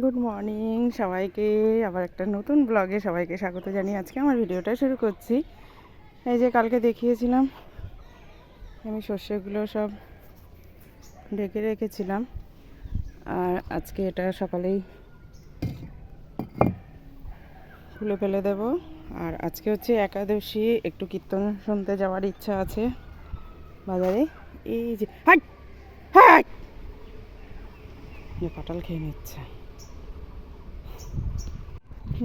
Good morning সবাইকে। আবার একটা নতুন ব্লগে সবাইকে স্বাগত জানিয়ে আজকে আমার ভিডিওটা শুরু করছি। এই যে কালকে দেখিয়েছিলাম, আমি সর্ষেগুলো সব ঢেকে রেখেছিলাম। আর আজকে এটা সকালেই খুলে ফেলে দেব। আর আজকে হচ্ছে একাদশী, একটু কীর্তন শুনতে যাওয়ার ইচ্ছা আছে বাজারে। এই যে, হাই হাই! কাঁঠাল খেয়ে নিচ্ছে।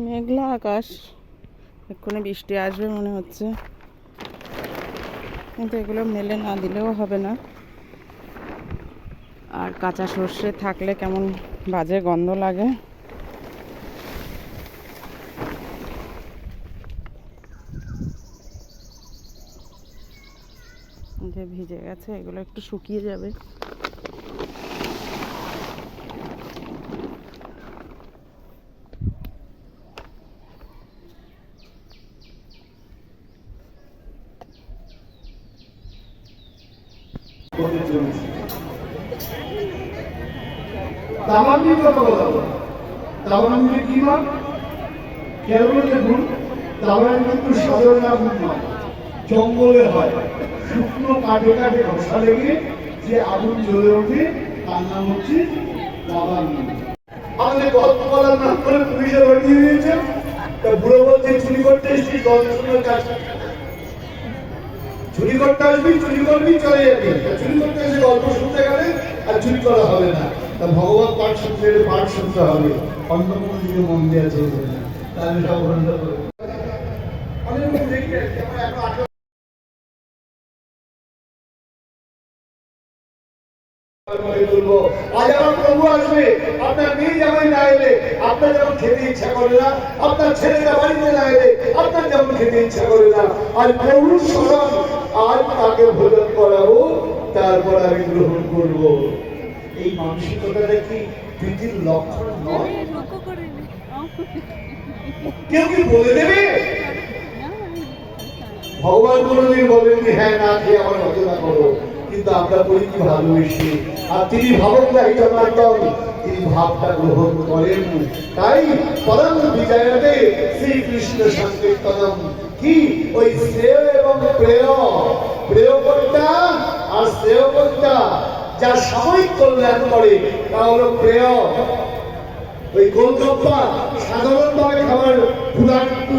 মেঘলা আকাশ। এক্ষুনি বৃষ্টি আসবে মনে হচ্ছে। কিন্তু এগুলো মেলে না, দিলেও হবে না। আর কাঁচা সর্ষে থাকলে কেমন বাজে গন্ধ লাগে। যে ভিজে গেছে, এগুলো একটু শুকিয়ে যাবে। দামান্ডির কথা বলা দামান্ডির কি নাম কেরলে দেখুন দামান্ড কিন্তু সাধারণ আগুন নয় জঙ্গলে হয় শুকনো কাঠে কাঠে ঘষা লেগে যে আগুন জ্বলে ওঠে তার নাম হচ্ছে দামান্ড আমাদের গল্প বলার নাম করে পুলিশের বাড়ি দিয়ে দিয়েছে বুড়ো বলছে চুরি করতে এসেছি গল্পের কাজ চুরি করতে আসবি, চুরি করবি, চলে যাবি। চুরি করতে এসে গল্প শুনতে গেলে আর চুরি করা হবে না। তা ভগবান পাঠ শুনতে গেলে পাঠ শুনতে হবে। অন্য কোনো দিকে মন দেওয়া চলবে না তাহলে সব বন্ধ করবে আসবে। আপনার মেয়ে ছেলেটা বাড়িতে না এলে, আপনার যেমন খেতে ইচ্ছা করে না। আর প্রভুর স্মরণ আজ তাকে ভোজন করাবো তারপর আমি গ্রহণ করব। এই মানসিকতাটা কি প্রীতির লক্ষণ নয়? কেউ কি বলে দেবে? ভগবান কোনোদিন বলেননি হ্যাঁ না খেয়ে আমার রচনা করো। কিন্তু আমরা বলি কি ভালোবেসে। আর তিনি ভাবগ্রাহী জনার্দন তিনি ভাবটা গ্রহণ করেন তাই পরম বিজয়তে শ্রীকৃষ্ণ সংকীর্তনম। কি? ওই শ্রেয় এবং প্রেয়। প্রেয় কর্তা আর শ্রেয় কর্তা যা সাময়িক কল্যাণ করে, তা হলো প্রেয়। ওই গোলগপ্পা সাধারণভাবে খাবার ক্ষুধার্ত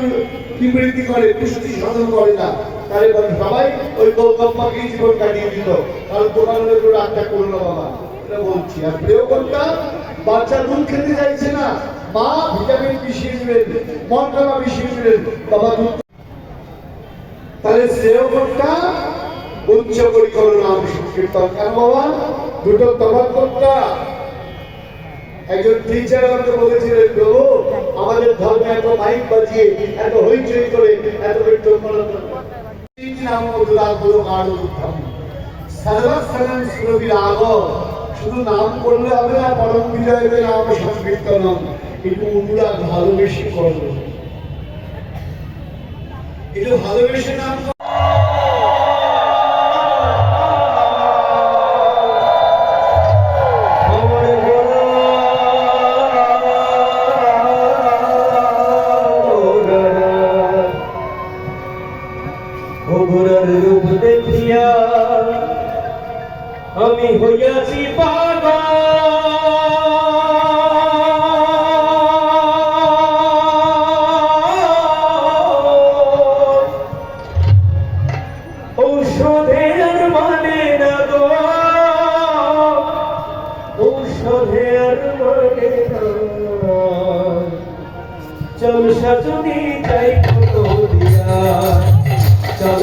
বিবৃতি করে, পুষ্টি সাধন করে না। তাহলে সবাই ওই গোলগপ্পাকেই জীবন কাটিয়ে দিত কারণ উপর রাগটা করল বাবা। এটা বলছি। আর প্রিয় কর্তা বাচ্চা দুধ খেতে চাইছে না। মা ভিটামিন মিশিয়ে দিবেন মন্ত্রণা মিশিয়ে দিবেন বাবা দুধ। তাহলে শ্রেয় উচ্চ পরিকর নাম সংকীর্তন। কেন বাবা? দুটো তফাৎ একজন টিচার আমাকে বলেছিলেন, প্রভু, আমাদের ধর্মে এত মাইক বাজিয়ে, এত হইচই করে, এত শুধু নাম করলে হবে না পরম বিজয়ের নাম সংকীর্তনম। একটু অনুরাগ ভালোবেসে করব একটু ভালোবেসে দেখিয়া আমি হইয়াছি পাগল। চল সজনী যাই দিয়া। চল